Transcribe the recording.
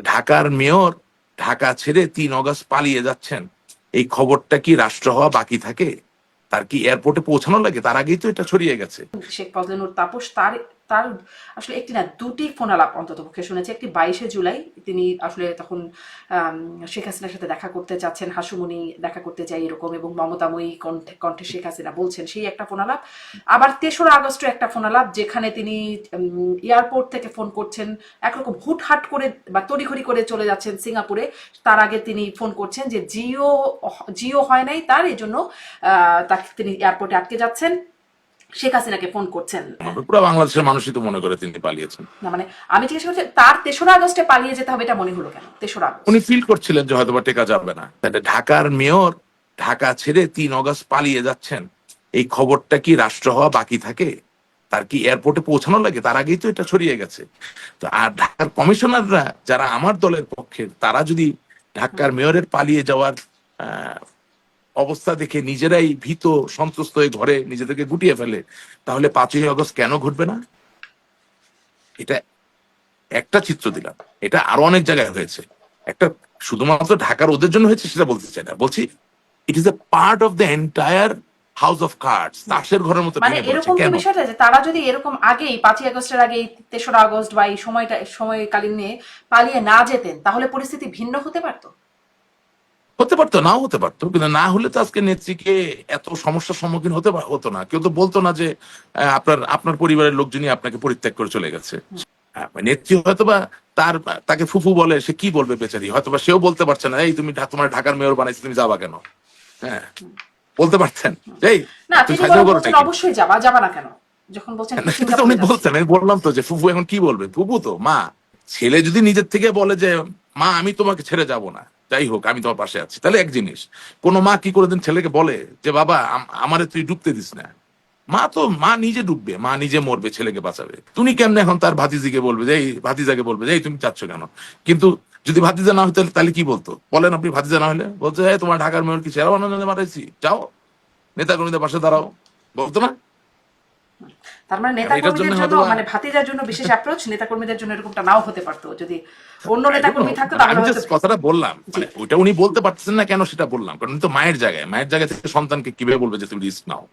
ঢাকার মেয়র ঢাকা ছেড়ে তিন অগস্ট পালিয়ে যাচ্ছেন। এই খবরটা কি রাষ্ট্র হওয়া বাকি থাকে? তার কি এয়ারপোর্টে পৌঁছানো লাগে? তার আগেই তো এটা ছড়িয়ে গেছে। শেখ ফজলেনুর তাপস, তার তার আসলে একটি না, দুটি ফোন আলাপ অন্তত পক্ষে শুনেছি। একটি বাইশে জুলাই, তিনি আসলে তখন শেখ হাসিনার সাথে দেখা করতে চাচ্ছেন, হাসুমনি দেখা করতে চাই এরকম এবং মমতাময়ী কণ্ঠে কণ্ঠে শেখ হাসিনা বলছেন, সেই একটা ফোন আলাপ। আবার তেসরা আগস্টে একটা ফোন আলাপ, যেখানে তিনি এয়ারপোর্ট থেকে ফোন করছেন, একরকম হুটহাট করে বা তড়িঘড়ি করে চলে যাচ্ছেন সিঙ্গাপুরে। তার আগে তিনি ফোন করছেন যে জিও জিও হয় নাই তার এই জন্য তাকে তিনি এয়ারপোর্টে আটকে যাচ্ছেন। শেখ হাসিনাকে ফোন করছেন। পুরো বাংলাদেশের মানুষই তো মনে করে তিনি পালিয়েছেন। না মানে আমি জিজ্ঞেস করছি তার তেসরা আগস্টে পালিয়ে যেতে হবে এটা মনে হলো কেন? তেসরা আগস্ট। উনি ফিল করছিলেন যে হয়তো টেকা যাবে না। ঢাকার মেয়র ঢাকা ছেড়ে তিন অগস্ট পালিয়ে যাচ্ছেন। এই খবরটা কি রাষ্ট্র হওয়া বাকি থাকে? তার কি এয়ারপোর্টে পৌঁছানো লাগে? তার আগেই তো এটা ছড়িয়ে গেছে। তো আর ঢাকার কমিশনাররা যারা আমার দলের পক্ষের তারা যদি ঢাকার মেয়রের পালিয়ে যাওয়ার আহ, অবস্থা দেখে নিজেরাই ভীত সন্ত্রস্ত হয়ে ঘরে নিজেদেরকে গুটিয়ে ফেলে তাহলে পাঁচই আগস্ট কেন ঘটবে না? এটা একটা চিত্র দিলাম। এটা আরও অনেক জায়গায় হয়েছে। একটা শুধুমাত্র ঢাকার ওদের জন্য হয়েছে সেটা বলতে চাই না। বলছি it is a part of the entire house of cards তাসের ঘরের মতো মানে এরকম কি বিষয়টা যে তারা যদি এরকম আগেই পাঁচই আগস্টের আগে তেসরা আগস্ট বা এই সময়টা সময়কালীন নিয়ে পালিয়ে না যেতেন তাহলে পরিস্থিতি ভিন্ন হতে পারতো? হতে পারতো নাও হতে পারতো কিন্তু না হলে তো আজকে নেত্রীকে এত সমস্যার সম্মুখীন হতে হতো না। কেউ তো বলতো না যে আপনার আপনার পরিবারের লোকজনই আপনাকে পরিত্যাগ করে চলে গেছে। আহ, নেত্রী হয়তোবা তার তাকে ফুফু বলে সে কি বলবে বেচারি? হয়তোবা সেও বলতে পারছে না এই তুমি তোমার ঢাকার মেয়র বানাইছি তুমি যাবা কেন? হ্যাঁ বলতে পারতেন। এই অবশ্যই যাবা যাবা না কেন? যখন উনি। বলছেন আমি বললাম তো যে ফুফু এখন কি বলবে? ফুফু তো মা ছেলে যদি নিজের থেকে বলে যে মা আমি তোমাকে ছেড়ে যাব না। যাই হোক, আমি তোমার পাশে আছি। তাহলে এক জিনিস, কোন মা কি করে দিন ছেলেকে বলে যে, বাবা আমারে তুই ডুবতে দিস না? মা তো, মা নিজে ডুববে, মা নিজে মরবে, ছেলেকে বাঁচাবে। তুমি কেমনে এখন তার ভাতিজিকে বলবে যে, এই ভাতিজাকে বলবে যে, এই, তুমি চাচ্ছ কেন? কিন্তু যদি ভাতিজা না হতো তাহলে কি বলতো? বলেন আপনি ভাতিজা না হলে। এই, তোমার ঢাকার মেয়র কি সেরা বানানো মারাইছি যাও। নেতা কর্মীদের পাশে দাঁড়াও। বলতো না? তার মানে নেতা কর্মীদের জন্য মানে ভাতিজার জন্য বিশেষ অ্যাপ্রোচ নেতা কর্মীদের জন্য এরকমটা নাও হতে পারতো। যদি অন্য নেতা কর্মী থাকতো তাহলে হয়তো কথাটা বললাম মানে ওইটা উনি বলতে পারতেছেন না কেন সেটা বললাম কারণ তো মায়ের জায়গায় মায়ের জায়গা থেকে সন্তানকে কীভাবে বলবে যে তুমি রিস্ক নাও?